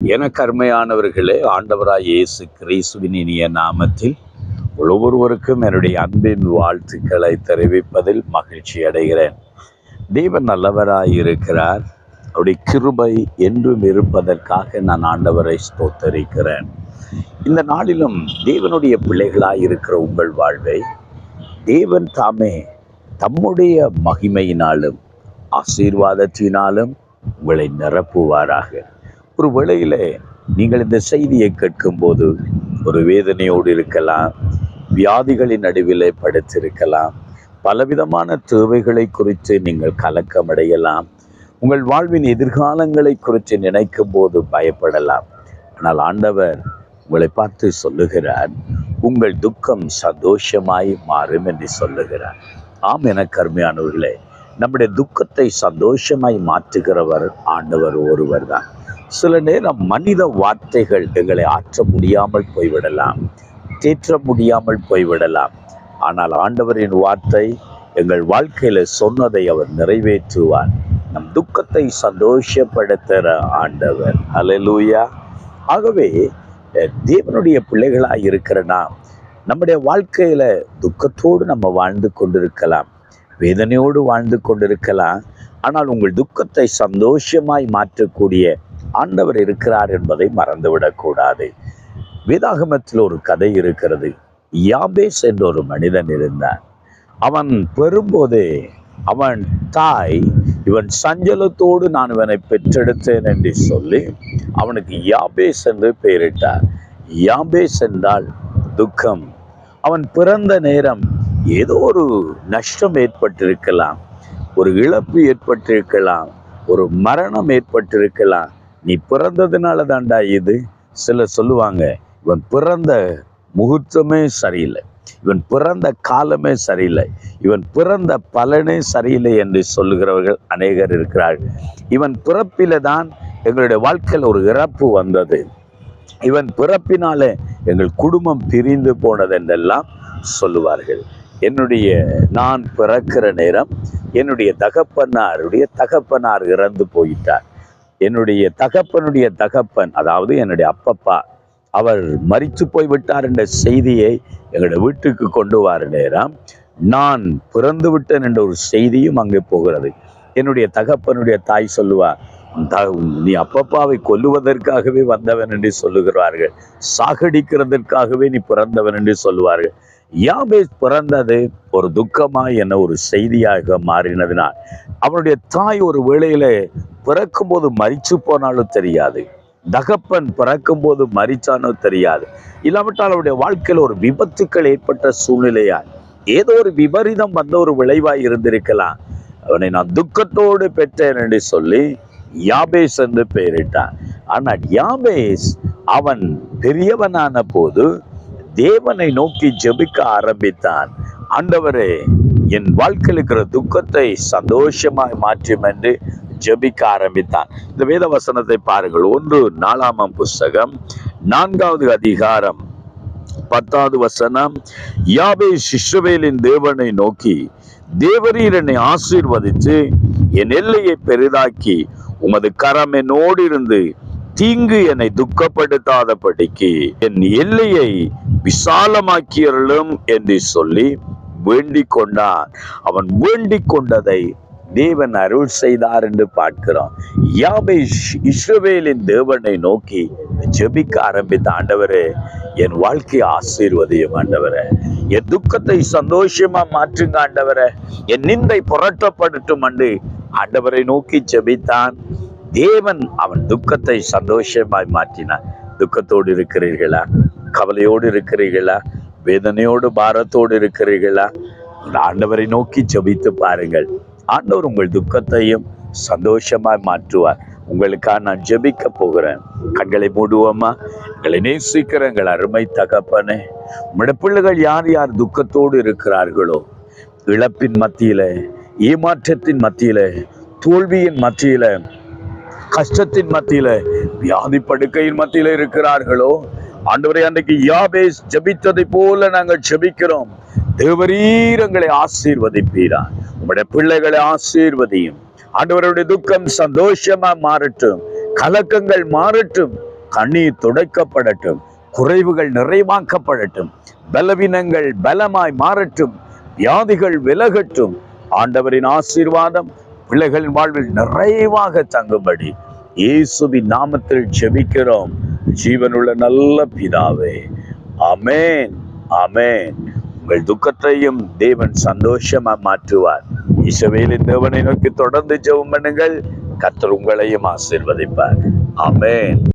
என கருமையானவர்களே ஆண்டவராய் இயேசு கிறிஸ்துவின் இனிய நாமத்தில் ஒவ்வொருவருக்கும் என்னுடைய அன்பின் வாழ்த்துக்களை தெரிவிப்பதில் மகிழ்ச்சி அடைகிறேன். தேவன் நல்லவராய் இருக்கிறார். அவருடைய கிருபை என்றும் இருப்பதற்காக நான் ஆண்டவரை ஸ்தோத்தரிக்கிறேன். இந்த நாளிலும் தேவனுடைய பிள்ளைகளாய் இருக்கிற உங்கள் வாழ்வை தேவன் தாமே தம்முடைய மகிமையினாலும் ஆசீர்வாதத்தினாலும் உங்களை நிரப்புவாராக. ஒரு வேளையில் நீங்கள் இந்த செய்தியை கேட்கும்போது ஒரு வேதனையோடு இருக்கலாம் வியாதிகளின் நடுவிலே படுத்திருக்கலாம் பலவிதமான தேவைகளை குறித்து நீங்கள் கலக்கமடையலாம் உங்கள் வாழ்வின் எதிர்காலங்களை குறித்து நினைக்கும் போது பயப்படலாம். ஆனால் ஆண்டவர் உங்களை பார்த்து சொல்லுகிறார் உங்கள் துக்கம் சந்தோஷமாய் மாறும் என்று சொல்லுகிறார். ஆம் என கருமையானவர்களே நம்முடைய துக்கத்தை சந்தோஷமாய் மாற்றுகிறவர் ஆண்டவர் ஒருவர் தான் சில நேரம் மனித வார்த்தைகள் எங்களை ஆற்ற முடியாமல் போய்விடலாம் தேற்ற முடியாமல் போய்விடலாம். ஆனால் ஆண்டவரின் வார்த்தை எங்கள் வாழ்க்கையில் சொன்னதை அவர் நிறைவேற்றுவார். நம் துக்கத்தை சந்தோஷப்படுத்துகிற ஆண்டவர். அலலூயா ஆகவே தேவனுடைய பிள்ளைகளாக இருக்கிற நாம் நம்முடைய வாழ்க்கையில் துக்கத்தோடு நம்ம வாழ்ந்து கொண்டிருக்கலாம் வேதனையோடு வாழ்ந்து கொண்டிருக்கலாம். ஆனால் உங்கள் துக்கத்தை சந்தோஷமாய் மாற்றக்கூடிய ஆண்டவர் இருக்கிறார் என்பதை மறந்துவிடக்கூடாது. வேதாகமத்தில் ஒரு கதை இருக்கிறது. யாபேஸ் என்ற ஒரு மனிதன் இருந்தான். அவன் பெறும்போதே அவன் தாய் இவன் சஞ்சலத்தோடு நான் இவனை பெற்றெடுத்தேன் என்று சொல்லி அவனுக்கு யாபேஸ் என்று பெயரிட்டார். யாபேஸ் என்றால் துக்கம். அவன் பிறந்த நேரம் ஏதோ ஒரு நஷ்டம் ஏற்பட்டிருக்கலாம். ஒரு இழப்பு ஏற்பட்டிருக்கலாம். ஒரு மரணம் ஏற்பட்டிருக்கலாம். நீ பிறந்ததுனால தாண்டா இது. சிலர் சொல்லுவாங்க இவன் பிறந்த முகூர்த்தமே சரியில்லை. இவன் பிறந்த காலமே சரியில்லை. இவன் பிறந்த பலனே சரியில்லை என்று சொல்லுகிறவர்கள் அநேகர் இருக்கிறார்கள். இவன் பிறப்பில தான் எங்களுடைய வாழ்க்கையில் ஒரு இறப்பு வந்தது. இவன் பிறப்பினாலே எங்கள் குடும்பம் பிரிந்து போனது என்றெல்லாம் சொல்லுவார்கள். என்னுடைய நான் பிறக்கிற நேரம் என்னுடைய தகப்பனாருடைய தகப்பனார் இறந்து போயிட்டார். என்னுடைய தகப்பனுடைய தகப்பன் அதாவது என்னுடைய அப்பப்பா அவர் மறித்து போய் விட்டார் என்ற செய்தியை எங்களுடைய வீட்டுக்கு கொண்டு வர நேரம். நான் பிறந்து விட்டேன் என்ற ஒரு செய்தியும் அங்கே போகிறது. என்னுடைய தகப்பனுடைய தாய் சொல்லுவா த- நீ அப்பப்பாவை கொல்லுவதற்காகவே வந்தவன் என்று சொல்லுகிறார்கள். சாகடிக்கிறதற்காகவே நீ பிறந்தவன் என்று சொல்லுவார்கள். யாபேஸ் பிறந்தது ஒரு துக்கமாய் என்ன ஒரு செய்தியாக மாறினதுனால் அவனுடைய தாய் ஒரு வேளையில பிறக்கும்போது மறிச்சு போனாலும் தெரியாது. தகப்பன் பிறக்கும்போது மறிச்சானோ தெரியாது. இல்லாவிட்டால் அவருடைய வாழ்க்கையில் ஒரு விபத்துக்கள் ஏற்பட்ட சூழ்நிலையால் ஏதோ ஒரு விபரீதம் வந்த ஒரு விளைவாய் இருந்திருக்கலாம். அவனை நான் துக்கத்தோடு பெற்றேன் என்று சொல்லி யாபேஸ் என்று பெயரிட்டான். ஆனால் யாபேஸ் அவன் பெரியவனான போது தேவனை நோக்கி ஜெபிக்க ஆரம்பித்தான். ஆண்டவரே என் வாழ்க்கையில் இருக்கிற துக்கத்தை சந்தோஷமாய் மாற்றும் என்று ஜெபிக்க ஆரம்பித்தான். இந்த வேத வசனத்தை பாருங்கள். ஒன்று நாலாமாம் புஸ்தகம் நான்காவது அதிகாரம் பத்தாவது வசனம். யாபே சிஷ்ரவேலின் தேவனை நோக்கி தேவரீர் என்னை ஆசீர்வதித்து என் எல்லையை பெரிதாக்கி உமது கரம் என்னோடு இருந்து தீங்கு என்னை துக்கப்படுத்தாதபடிக்கு என் எல்லையை விசாலமாக்கியர்களும் என்று சொல்லி வேண்டிக் கொண்டான் அவன் வேண்டிக் கொண்டதை தேவன் அருள் செய்தார் என்று பார்க்கிறோம். யாபேஷ் இஸ்ரவேலின் தேவனை நோக்கி ஜெபிக்க ஆரம்பித்த ஆண்டவரே என் வாழ்க்கையை ஆசீர்வதியும் ஆண்டவரே. என் துக்கத்தை சந்தோஷமா மாற்றுங்க ஆண்டவரே. என் நிந்தை புரட்டப்படட்டும் அண்டு ஆண்டவரை நோக்கி ஜெபித்தான். தேவன் அவன் துக்கத்தை சந்தோஷமாய் மாற்றினான் துக்கத்தோடு இருக்கிறீர்களா? கவலையோடு இருக்கிறீர்களா? வேதனையோடு பாரத்தோடு இருக்கிறீர்களா? ஆண்டவரை நோக்கி ஜெபித்து பாருங்கள். ஆண்டவர் உங்கள் துக்கத்தையும் சந்தோஷமாய் மாற்றுவார். உங்களுக்காக நான் ஜெபிக்க போகிறேன். கண்களை மூடுவோமா? எங்களை நேசிக்கிற எங்கள் அருமை தகப்பனே உம்முடைய பிள்ளைகள் யார் யார் துக்கத்தோடு இருக்கிறார்களோ இழப்பின் மத்தியில ஏமாற்றத்தின் மத்தியில தோல்வியின் மத்தியில கஷ்டத்தின் மத்தியில வியாதி படுக்கையின் மத்தியில இருக்கிறார்களோ ஆண்டவரே அன்றைக்கு யாபேஸ் ஜபித்ததை போல நாங்கள் ஜபிக்கிறோம். தேவரீரங்களை ஆசீர்வதிப்பீரா. உங்களுடைய பிள்ளைகளை ஆசீர்வதியும். ஆண்டவருடைய துக்கம் சந்தோஷமா மாறட்டும். கலக்கங்கள் மாறட்டும். கண்ணீர் துடைக்கப்படட்டும். குறைவுகள் நிறைவாக்கப்படட்டும். பலவீனங்கள் பலமாய் மாறட்டும். வியாதிகள் விலகட்டும். ஆண்டவரின் ஆசீர்வாதம் பிள்ளைகளின் வாழ்வில் நிறைவாக தங்கும்படி. இயேசுவின் நாமத்தில் செபிக்கிறோம் ஜீவனுள்ள நல்ல பிதாவே. அமேன் அமேன் உங்கள் துக்கத்தையும் தேவன் சந்தோஷமா மாற்றுவார். இசவேலின் தேவனை நோக்கி தொடர்ந்து ஜெபம் பண்ணுங்கள். கத்தர் உங்களையும் ஆசீர்வதிப்பார். அமேன்